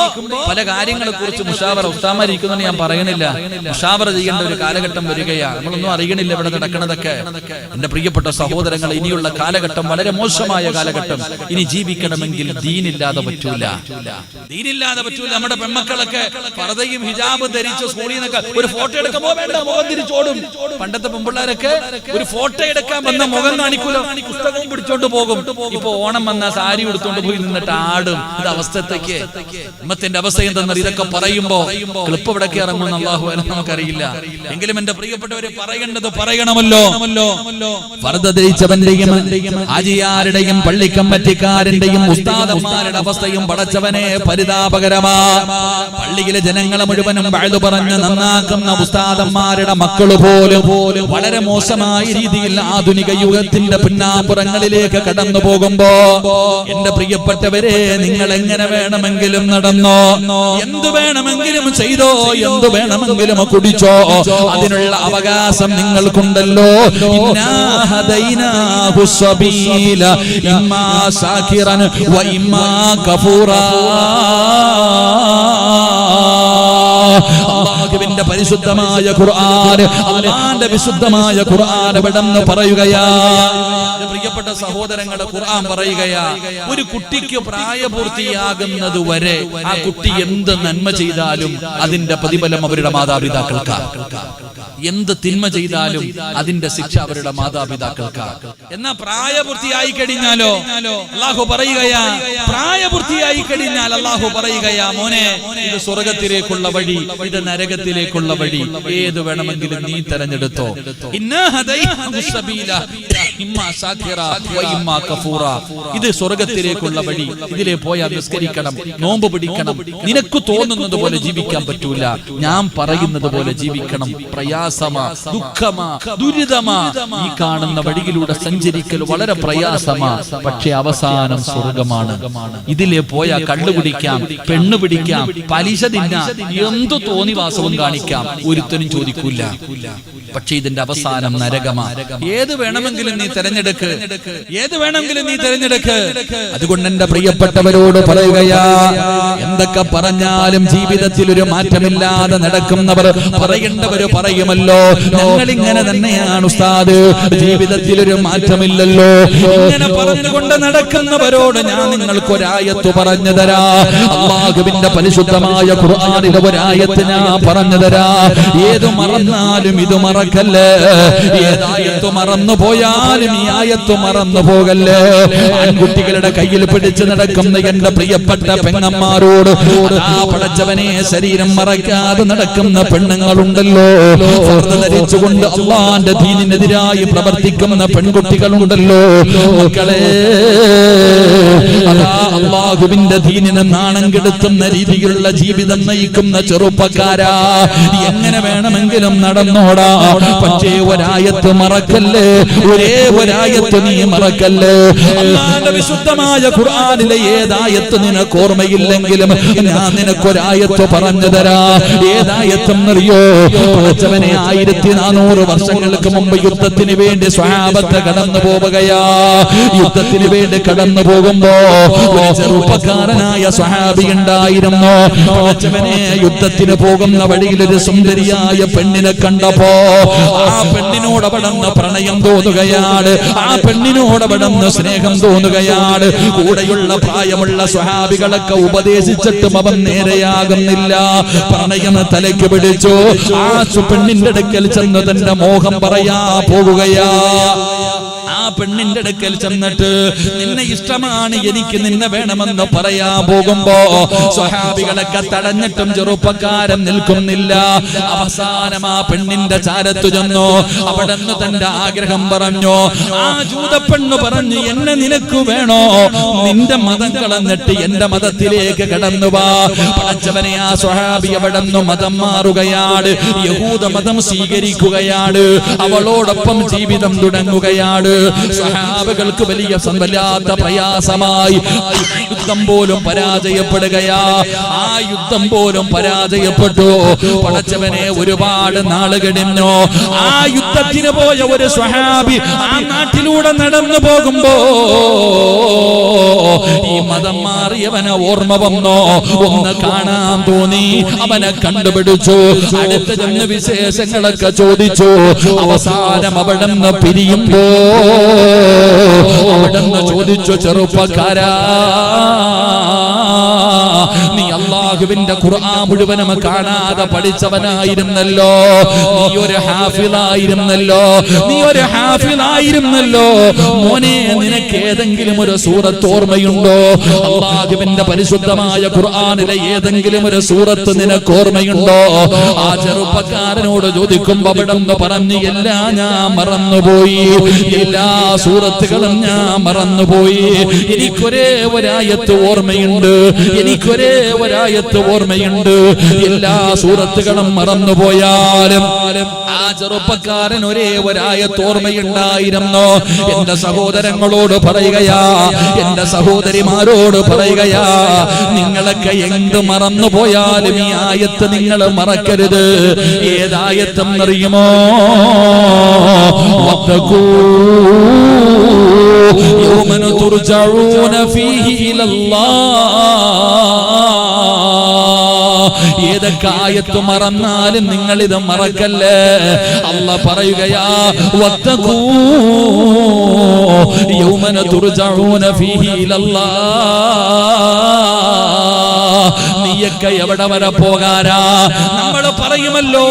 പല കാര്യങ്ങളെ കുറിച്ച് മുഷാവറ ഉസ്താമാരിക്കുന്നെന്ന് ഞാൻ പറയണില്ല മുഷാവറ ചെയ്യേണ്ട ഒരു കാലഘട്ടം വരികയാണ് നമ്മളൊന്നും അറിയണില്ല ഇവിടെ നടക്കണതൊക്കെ എന്റെ പ്രിയപ്പെട്ട സഹോദരങ്ങൾ ഇനിയുള്ള കാലഘട്ടം വളരെ മോശമായ കാലഘട്ടം. ഇനി ജീവിക്കണമെങ്കിൽ ദീനില്ലാതെ പറ്റൂല. ദീനില്ലാതെ പറ്റൂല. നമ്മുടെ പെൺമക്കളൊക്കെ പറതയും ഹിജാബ് ധരിച്ച് സ്കൂളിൽ നിന്നൊക്കെ ഒരു ഫോട്ടോ എടുക്കുമ്പോ വേണ്ട മുഖം തിരിച്ചോടും. പണ്ടത്തെ പെൺപിള്ളേരൊക്കെ ഒരു ഫോട്ടോ എടുക്കാൻ വന്ന മുഖം കാണിക്കൂലോ? പുസ്തകവും പിടിച്ചോണ്ട് പോകും. ഇപ്പൊ ഓണം വന്ന സാരി എടുത്തോണ്ട് പോയി നിന്നിട്ട് ആടും. ഇത് അവസ്ഥത്തേക്ക് ഉമ്മത്തിന്റെ അവസ്ഥ എന്തെന്നാൽ ഇതൊക്കെ പറയുമ്പോ ക്ലിപ്പ് എവിടേക്ക് ഇറങ്ങുമെന്ന് അള്ളാഹു നമുക്കറിയില്ല. എങ്കിലും എന്റെ പ്രിയപ്പെട്ടവര് പറയേണ്ടത് പറയണമല്ലോ. ഫർദ ധരിച്ചവന്റെയും ആജിയാരുടെയും പള്ളിക്കമ്മറ്റിക്കാരന്റെയും ഉസ്താദന്മാരുടെ അവസ്ഥയും പടച്ചവനെ പരിതാപകരമാ. പള്ളിയിലെ ജനങ്ങളെ മുഴുവനും വഴുതു പറഞ്ഞ് നന്നാക്കുന്ന ഉസ്താദന്മാരുടെ മക്കൾ പോലും പോലും വളരെ മോശമായ രീതിയിൽ ആധുനിക യുഗത്തിന്റെ പിന്നാപുറങ്ങളിലേക്ക് കടന്നു പോകുമ്പോ എന്റെ പ്രിയപ്പെട്ടവരെ നിങ്ങൾ എങ്ങനെ വേണമെങ്കിലും നടന്നോ? എന്തു വേണമെങ്കിലും ചെയ്തോ? എന്തു വേണമെങ്കിലും കുടിച്ചോ? അതിനുള്ള അവകാശം നിങ്ങൾക്കുണ്ടല്ലോ. ഇമ്മാ കപൂറ വ അള്ളാഹുവിന്റെ പരിശുദ്ധമായ ഖുർആൻ അള്ളാന്റെ വിശുദ്ധമായ ഖുർആൻ എവിടെന്ന് പറയുകയാ. പ്രിയപ്പെട്ട സഹോദരങ്ങളുടെ ഖുർആൻ പറയുകയാ ഒരു കുട്ടിക്ക് പ്രായപൂർത്തിയാകുന്നത് വരെ ആ കുട്ടി എന്ത് നന്മ ചെയ്താലും അതിന്റെ പ്രതിഫലം അവരുടെ മാതാപിതാക്കൾക്ക്. എന്ത് തിന്മ ചെയ്താലും അതിന്റെ ശിക്ഷ അവരുടെ മാതാപിതാക്കൾക്ക് എന്നാ പ്രായപൂർത്തിയായി കഴിഞ്ഞാലോ? അള്ളാഹു പറയുകയാ പ്രായപൂർത്തിയായി കഴിഞ്ഞാൽ അള്ളാഹു പറയുകയാ മോനെ ഇത് സ്വർഗത്തിലേക്കുള്ള വഴി ഇത് നരകത്തിലേക്കുള്ള വഴി. ഏത് വേണമെങ്കിലും നീ തെരഞ്ഞെടുത്തോ? ഇന്നാ ഇത് സ്വർഗത്തിലേക്കുള്ള വഴി. ഇതിലെ പോയാൽ നിസ്കരിക്കണം നോമ്പ് പിടിക്കണം. നിനക്ക് തോന്നുന്നത് പോലെ ജീവിക്കാൻ പറ്റൂല. ഞാൻ പറയുന്നത് പോലെ ജീവിക്കണം. പ്രയാസമാ ദുഃഖമാ ദുരിതമാ. ഈ കാണുന്ന വഴിയിലൂടെ സഞ്ചരിക്കൽ വളരെ പ്രയാസമാ. പക്ഷെ അവസാനം സ്വർഗമാണ്. ഇതിലെ പോയാൽ കള്ളുപിടിക്കാം പെണ്ണു പിടിക്കാം പലിശ തിന്നാം. എന്തു തോന്നിവാസവും കാണിക്കാം. ഒരുത്തനും ചോദിക്കൂല. പക്ഷെ ഇതിന്റെ അവസാനം നരകമാ. ഏത് വേണമെങ്കിലും നീ തെരഞ്ഞെടുക്ക്. ഏത് വേണമെങ്കിലും നീ തെരഞ്ഞെടുക്ക്. അതുകൊണ്ട് എന്റെ പ്രിയപ്പെട്ടവരോട് പറയുകയാ എന്തൊക്കെ പറഞ്ഞാലും ജീവിതത്തിൽ ഒരു മാറ്റമില്ലാതെ നടക്കുന്നവർ പറയേണ്ടവര് പറയുമല്ലോ. ഞങ്ങൾ ഇങ്ങനെ തന്നെയാണ് ഉസ്താദ്. ജീവിതത്തിൽ ഒരു മാറ്റമില്ലല്ലോ. ഇങ്ങനെ പറഞ്ഞുകൊണ്ട് നടക്കുന്നവരോട് ഞാൻ നിങ്ങൾക്ക് ഒരായത്ത് പറഞ്ഞു തരാ. അള്ളാഹുവിന്റെ പരിശുദ്ധമായ ഖുർആനിലെ ഒരായത്ത് ഞാൻ പറഞ്ഞു തരാ. ഏത് മറന്നാലും ഇത് മറക്കല്ലേ? ഏതായത്ത് മറന്നു പോയാലും ഈ ആയത്ത് മറന്നു പോകല്ലേ? ആൺകുട്ടികളുടെ കയ്യിൽ പിടിച്ച് നടക്കുന്ന എന്റെ പ്രിയപ്പെട്ട പെങ്ങന്മാരോട് പടച്ചവനെ ശരീരം മറക്കാതെ നടക്കുന്ന പെണ്ണുങ്ങളുണ്ടല്ലോ. ധരിച്ചുകൊണ്ട് അള്ളാന്റെ ദീനിനെതിരായി പ്രവർത്തിക്കുന്ന പെൺകുട്ടികളുണ്ടല്ലോ. മക്കളെ അതാ അള്ളാഹുവിന്റെ ദീനിനെ നാണം കെടുത്തുന്ന രീതിയിലുള്ള ജീവിതം നയിക്കുന്ന ചെറുപ്പക്കാരാ. എങ്ങനെ വേണമെങ്കിലും നടന്നോടാ. പക്ഷേ ഒരായത്ത് മറക്കല്ലേ? ഒരേ ഒരായത്ത് നീ മറക്കല്ലേ? വിശുദ്ധമായ ഖുർആാനിലെ ഏതായത്ത് നിനക്ക് ഓർമ്മയില്ലെങ്കിലും ഞാൻ നിനക്കൊരായത്ത് പറഞ്ഞു തരാ. ഏതായത്തും അറിയോ? പടച്ചവനെ ആയിരത്തി നാനൂറ് വർഷങ്ങൾക്ക് മുമ്പ് യുദ്ധത്തിന് വേണ്ടി സ്വഹാബത്ത് കടന്നു പോവുകയാ യുദ്ധത്തിന് വേണ്ടി കടന്നു പോകുമ്പോ ഒരു ചെറുപ്പക്കാരനായ സഹാബി ഉണ്ടായിരുന്നു? യുദ്ധത്തിന് പോകുന്ന വഴിയിൽ ഒരു സുന്ദരിയായ പെണ്ണിനെ കണ്ടപ്പോ ആ പെണ്ണിനോട് അവിടുന്ന് പ്രണയം തോന്നുകയാണ്. ആ പെണ്ണിനോട് അവിടുന്ന് സ്നേഹം തോന്നുകയാണ്. കൂടെയുള്ള പ്രായമുള്ള സ്വഹാബികളൊക്കെ ഉപദേശിച്ചിട്ടും അവൻ നേരെയാകുന്നില്ല. പ്രണയം തലയ്ക്ക് പിടിച്ചു. ആ പെണ്ണിന്റെ അടുക്കൽ ചെന്ന് തന്റെ മോഹം പറയാ പോകുകയാ. പെണ്ണിന്റെ അടുക്കൽ ചെന്നിട്ട് നിന്നെ ഇഷ്ടമാണ് എനിക്ക് നിന്നെ വേണമെന്ന് പറയാ പോകുമ്പോ സ്വഹാബികളൊക്കെ തടഞ്ഞിട്ടും ചെറുപ്പക്കാരൻ നിൽക്കുന്നില്ല. അവസാനം ആ പെണ്ണിന്റെ ചാരത്തു ചെന്നു. അവിടെ നിന്ന് തന്റെ ആഗ്രഹം പറഞ്ഞു ആ ജൂതപ്പെണ്ണ് പറഞ്ഞു എന്നെ നിനക്ക് വേണോ? നിന്റെ മതം കളഞ്ഞിട്ട് എന്റെ മതത്തിലേക്ക് കടന്നു വാ. പടച്ചവനെ ആ സ്വഹാബി അവിടെ നിന്ന് മതം മാറുകയാണ് യഹൂദ മതം സ്വീകരിക്കുകയാണ് അവളോടൊപ്പം ജീവിതം തുടങ്ങുകയാണ് സഹാബകൾക്ക് വലിയ സമ്പല്ലാത്ത വല്ലാത്ത പ്രയാസമായി യുദ്ധം പോലും പരാജയപ്പെടുകയാ. ആ യുദ്ധം പോലും പരാജയപ്പെട്ടു. പടച്ചവനെ ഒരുപാട് നാൾ കഴിഞ്ഞു ആ യുദ്ധത്തിന് പോയ ഒരു സ്വഹാബി ആ നാട്ടിലൂടെ നടന്നു പോകുമ്പോ ഈ മതം മാറിയവനെ ഓർമ്മ വന്നോ. ഒന്ന് കാണാൻ തോന്നി. അവനെ കണ്ടുപിടിച്ചു. അടുത്ത് ചെന്ന് വിശേഷങ്ങളൊക്കെ ചോദിച്ചു. അവസാനം അവിടെ നിന്ന് പിരിയുമ്പോ അവിടെ ചോദിച്ചു ചെറുപ്പക്കാരാ നീ അള്ളാഹുവിന്റെ ഖുർആൻ മുഴുവനും കാണാതെ പഠിച്ചവനായിരുന്നല്ലോ. നീ ഒരു ഹാഫിളായിരുന്നല്ലോ. നീ ഒരു ഹാഫിളായിരുന്നല്ലോ. മോനെ നിനക്ക് ഏതെങ്കിലും ഒരു സൂറത്ത് ഓർമ്മയുണ്ടോ? അള്ളാഹുവിന്റെ പരിശുദ്ധമായ ഖുർആനിലെ ഏതെങ്കിലും ഒരു സൂറത്ത് നിനക്ക് ഓർമ്മയുണ്ടോ? ആ ചെറുപ്പക്കാരനോട് ചോദിക്കുമ്പോ അവിടെ നിന്ന് പറഞ്ഞു എല്ലാം ഞാൻ മറന്നുപോയി. എല്ലാ സൂറത്തുകളും ഞാൻ മറന്നുപോയി. എനിക്കൊരേ ഒരായത്ത് ഓർമ്മയുണ്ട്. എനിക്കൊരേ ഒരായത്ത് ഓർമ്മയുണ്ട് എല്ലാ സൂറത്തുകളും മറന്നുപോയാലും ആ ചെറുപ്പക്കാരൻ ഒരേ ഒരായത്ത് ഓർമ്മയുണ്ടായിരുന്നു എന്റെ സഹോദരങ്ങളോട് പറയുകയാ എന്റെ സഹോദരിമാരോട് പറയുകയാ നിങ്ങളൊക്കെ എന്ത് മറന്നുപോയാലും ഈ ആയത്ത് നിങ്ങൾ മറക്കരുത് ഏതായത്തെന്നറിയുമോ يوم ترجعون فيه إلى الله ഏതൊക്കെ ആയത്ത് മറന്നാലും നിങ്ങൾ ഇത് മറക്കല്ലേ? അല്ല പറയുകയാ തുർജഊന ഫീഹി നീയൊക്കെ എവിടെ വരെ പോകാരാ നമ്മൾ പറയുമല്ലോ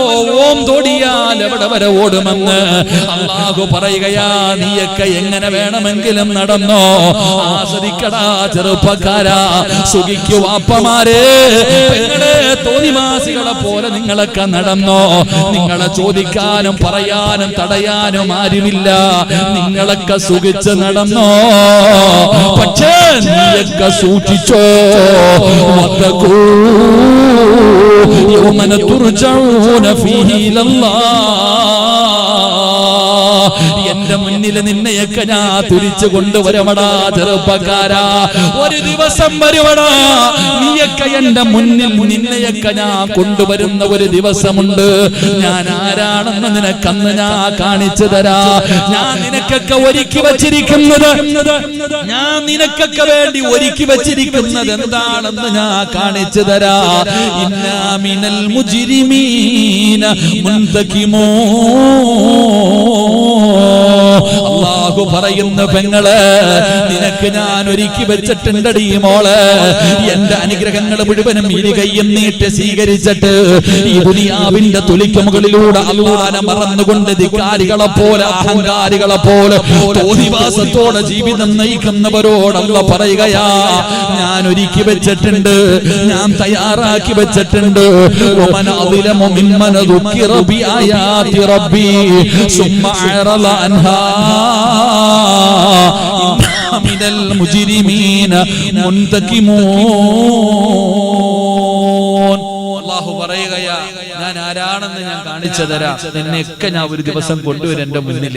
ഓം തോടിയാൽ എവിടെ വരെ ഓടുമെന്ന്. അള്ളാഹു പറയുകയാ നീയൊക്കെ എങ്ങനെ വേണമെങ്കിലും നടന്നോ? ആസ്വദിക്കടാ ചെറുപ്പക്കാരാ. സുഖിക്കു തോന്നിമാസികളെ തോന്നിവാസികളെ പോലെ നിങ്ങളൊക്കെ നടന്നോ? നിങ്ങളെ ചോദിക്കാനും പറയാനും തടയാനും ആരുമില്ല. നിങ്ങളൊക്കെ സുഖിച്ച് നടന്നോ? പക്ഷേ നീയൊക്കെ സൂക്ഷിച്ചോ? يوم ترجعون فيه إلى الله. എന്റെ മുന്നിൽ നിന്നെയൊക്കെ ഞാൻ തിരിച്ചു കൊണ്ടുവരമടാ ചെറുപ്പക്കാരാ. ഒരു ദിവസം വരുവടാ നീയൊക്കെ എന്റെ മുന്നിൽ നിന്നെയൊക്കെ ഞാൻ കൊണ്ടുവരുന്ന ഒരു ദിവസമുണ്ട്. ഞാൻ ആരാണെന്ന് നിനക്കന്ന് ഞാൻ കാണിച്ചു തരാ. ഞാൻ നിനക്കൊക്കെ ഒരുക്കി വച്ചിരിക്കുന്നത് ഞാൻ നിനക്കൊക്കെ വേണ്ടി ഒരുക്കി വച്ചിരിക്കുന്നത് എന്താണെന്ന് ഞാൻ കാണിച്ചു തരാ. ഇന്നാമിനൽ മുജിരിമീന മുന്തകിമോ. അള്ളാഹു പറയുന്ന പെങ്ങൾ നിനക്ക് ഞാൻ ഒരുക്കി വെച്ചിട്ടുണ്ടടി മോൾ. എന്റെ അനുഗ്രഹങ്ങൾ മുഴുവനും ഇരു കയ്യും നീട്ട് സ്വീകരിച്ചിട്ട് ഈ ദുനിയാവിന്റെ തുലിക്ക് മുകളിലൂടെ അള്ളാനെ മറന്നുകൊണ്ട് ധിക്കാരികളെ പോലെ അഹങ്കാരികളെ പോലെ തോന്നിവാസത്തോടെ ജീവിതം നയിക്കുന്നവരോടല്ല പറയുകയാ ഞാൻ ഒരുക്കി വെച്ചിട്ടുണ്ട് ഞാൻ തയ്യാറാക്കി വെച്ചിട്ടുണ്ട്. ومن أظلم ممن ذكر بآيات ربي ثم أعرض عنها إنا من المجرمين منتكمون അള്ളാഹു പറയുകയാ ഞാൻ ആരാണെന്ന് ഞാൻ കാണിച്ചു തരാം. നിന്നെയൊക്കെ ഞാൻ ഒരു ദിവസം കൊണ്ടുവരും എന്റെ മുന്നിൽ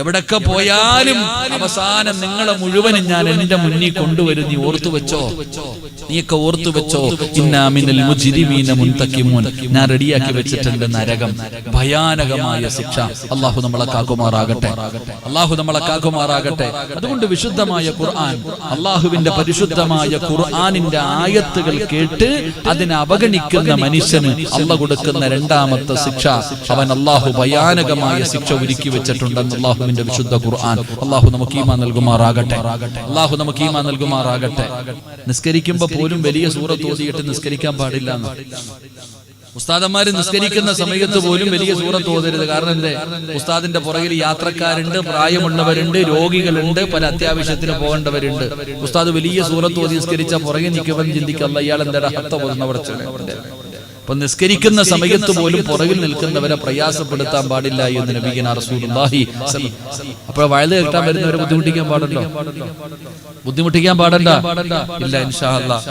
എവിടൊക്കെ പോയാലും അവസാനം നിങ്ങളെ മുഴുവനും ഞാൻ എന്റെ മുന്നിൽ കൊണ്ടുവരും. നീ ഓർത്തു വെച്ചോ? നീയൊക്കെ ഓർത്തു വെച്ചോ? ഇന്നാമിനൽ മുൻതക്കിമൂൻ. ഞാൻ റെഡിയാക്കി വെച്ചിട്ടുണ്ട് നരകം. ഭയാനകമായ ശിക്ഷ. അള്ളാഹു നമ്മളെ കാക്കുമാറാകട്ടെ. അള്ളാഹു നമ്മളെ കാക്കുമാറാകട്ടെ. അതുകൊണ്ട് വിശുദ്ധമായ ഖുർആൻ അള്ളാഹുവിന്റെ പരിശുദ്ധമായ ഖുർആനിന്റെ ആയത്തുകൾ കേട്ട് അതിനെ അവഗണിക്കുന്ന മനുഷ്യന് അള്ള കൊടുക്കുന്ന രണ്ടാമത്തെ ശിക്ഷ. അവൻ അള്ളാഹു ഭയാനകമായ ശിക്ഷ ഒരുക്കി വെച്ചിട്ടുണ്ടെന്ന് അള്ളാഹുവിന്റെ വിശുദ്ധ ഖുർആൻ. അള്ളാഹു നമുക്ക് ഈമാ നൽകുമാറാകട്ടെ. അള്ളാഹു നമുക്ക് ഈമാ നൽകുമാറാകട്ടെ. നിസ്കരിക്കുമ്പോ പോലും വലിയ സൂറത്ത് ഓതിയിട്ട് നിസ്കരിക്കാൻ പാടില്ല ഉസ്താദന്മാര് നിസ്കരിക്കുന്ന സമയത്ത് പോലും വലിയ സൂറത്ത് ഓതരുത്. കാരണം എന്തേ? ഉസ്താദിന്റെ പുറകിൽ യാത്രക്കാരുണ്ട് പ്രായമുള്ളവരുണ്ട് രോഗികളുണ്ട് പല അത്യാവശ്യത്തിന് പോകേണ്ടവരുണ്ട്. ഉസ്താദ് വലിയ സൂറത്ത് ഓതി നിസ്കരിച്ച പുറകെ നിൽക്കുമ്പോൾ ചിന്തിക്കല്ല. ഇയാൾ എന്താ ഹത്ത പോകുന്ന അപ്പൊ നിസ്കരിക്കുന്ന സമയത്ത് പോലും പുറകിൽ നിൽക്കുന്നവരെ പ്രയാസപ്പെടുത്താൻ പാടില്ല എന്ന് നബിഗന റസൂലുള്ളാഹി അപ്പോൾ വയത് കേട്ടാൻ വരുന്നവരെ ബുദ്ധിമുട്ടിക്കാൻ പാടുണ്ടോ ബുദ്ധിമുട്ടിക്കാൻ പാടണ്ട ഇല്ല ഇൻഷാ അല്ലാ